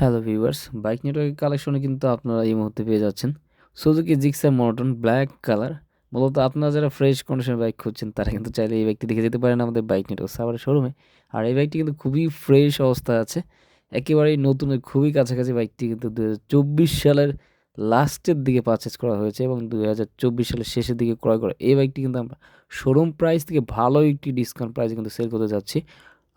Hello viewers, bike নেটওয়ার্কের কালেকশনে কিন্তু আপনারা এই মুহূর্তে পেয়ে যাচ্ছেন Suzuki Gixxer monotone black colour. মূলত আপনারা যারা ফ্রেশ কন্ডিশনের বাইক খুঁজছেন, তারা কিন্তু চাইলে এই বাইকটি দেখে যেতে পারেন আমাদের বাইক নেটওয়ার্ক সাভারের শোরুমে। আর এই বাইকটি কিন্তু খুবই ফ্রেশ অবস্থায় আছে। একেবারেই নতুন খুবই কাছাকাছি বাইকটি কিন্তু দু সালের লাস্টের দিকে পারচেস করা হয়েছে এবং দু হাজার চব্বিশ সালের শেষের দিকে ক্রয় করা। এই বাইকটি কিন্তু আমরা শোরুম প্রাইস থেকে ভালো একটি ডিসকাউন্ট প্রাইসে কিন্তু সেল করতে যাচ্ছি।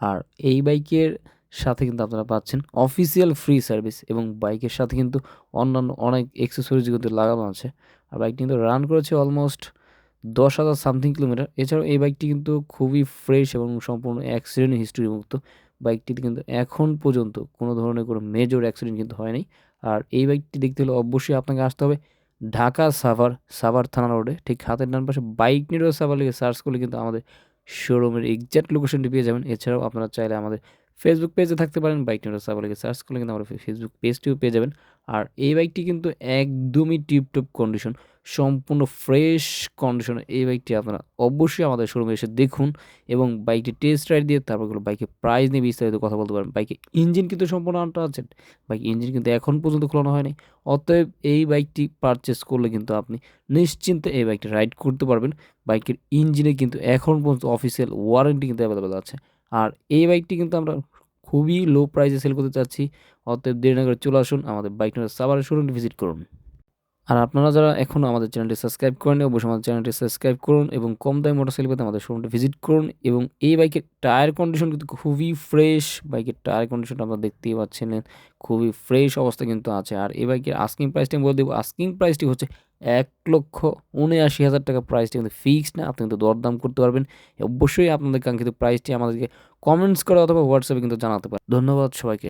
আর এই বাইকের সাথে কিন্তু আপনারা পাচ্ছেন অফিসিয়াল ফ্রি সার্ভিস এবং বাইকের সাথে কিন্তু অন্যান্য অনেক এক্সেসরিজ কিন্তু লাগানো আছে। আর বাইকটি কিন্তু রান করেছে অলমোস্ট দশ হাজার সামথিং কিলোমিটার এছাড়াও এই বাইকটি কিন্তু খুবই ফ্রেশ এবং সম্পূর্ণ অ্যাক্সিডেন্ট হিস্ট্রি মুক্ত। বাইকটিতে কিন্তু এখন পর্যন্ত কোনো ধরনের কোনো মেজর অ্যাক্সিডেন্ট কিন্তু হয়নি আর এই বাইকটি দেখতে হলে অবশ্যই আপনাকে আসতে হবে ঢাকা সাভার সাভার থানা রোডে ঠিক হাতের ডান পাশে বাইক নিরো সাভার লিখে সার্চ করলে কিন্তু আমাদের শোরুমের এক্স্যাক্ট লোকেশনটি পেয়ে যাবেন। এছাড়াও আপনারা চাইলে আমাদের ফেসবুক পেজে থাকতে পারেন বাইক নিউজ সাবালিকে সার্চ করলে কিন্তু আমরা ফেসবুক পেজটিও পেয়ে যাবেন। আর এই বাইকটি কিন্তু একদমই টিপটপ কন্ডিশন সম্পূর্ণ ফ্রেশ কন্ডিশন এই বাইকটি আপনারা অবশ্যই আমাদের শোরুমে এসে দেখুন এবং বাইকটি টেস্ট রাইড দিয়ে তারপর বাইকের প্রাইস নিয়ে বিস্তারিত কথা বলতে পারেন। বাইকের ইঞ্জিন কিন্তু সম্পূর্ণ আনটাচেড বাইক ইঞ্জিন কিন্তু এখন পর্যন্ত খোলানো হয়নি। অতএব এই বাইকটি পারচেস করলে কিন্তু আপনি নিশ্চিন্তে এই বাইকটি রাইড করতে পারবেন। বাইকের ইঞ্জিনে কিন্তু এখন পর্যন্ত অফিসিয়াল ওয়ারেন্টি কিন্তু অ্যাভেলেবেল আছে। আর এই বাইকটি কিন্তু আমরা খুবই লো প্রাইসে সেল করতে চাচ্ছি। অতএব দেরি না করে চলে আসুন আমাদের বাইক নিয়ে সাবারের শোরুমটি ভিজিট করুন। আর আপনারা যারা এখনও আমাদের চ্যানেলটি সাবস্ক্রাইব করেন অবশ্যই আমাদের চ্যানেলটি সাবস্ক্রাইব করুন এবং কম দামে মোটরসাইকেল পেতে আমাদের শোরুমটি ভিজিট করুন এবং এই বাইকের টায়ার কন্ডিশন কিন্তু খুবই ফ্রেশ বাইকের টায়ার কন্ডিশনটা আপনারা দেখতেই পাচ্ছেন, খুবই ফ্রেশ অবস্থা কিন্তু আছে। আর এই বাইকের আস্কিং প্রাইসটি আমি বলে দেবো আস্কিং প্রাইসটি হচ্ছে এক লক্ষ উনআশি হাজার টাকা প্রাইসটি কিন্তু ফিক্সড না, আপনি কিন্তু দরদাম করতে পারবেন। অবশ্যই আপনাদের কাঙ্ক্ষিত প্রাইসটি আমাদেরকে কমেন্টস করে অথবা হোয়াটসঅ্যাপে কিন্তু জানাতে পারেন। ধন্যবাদ সবাইকে।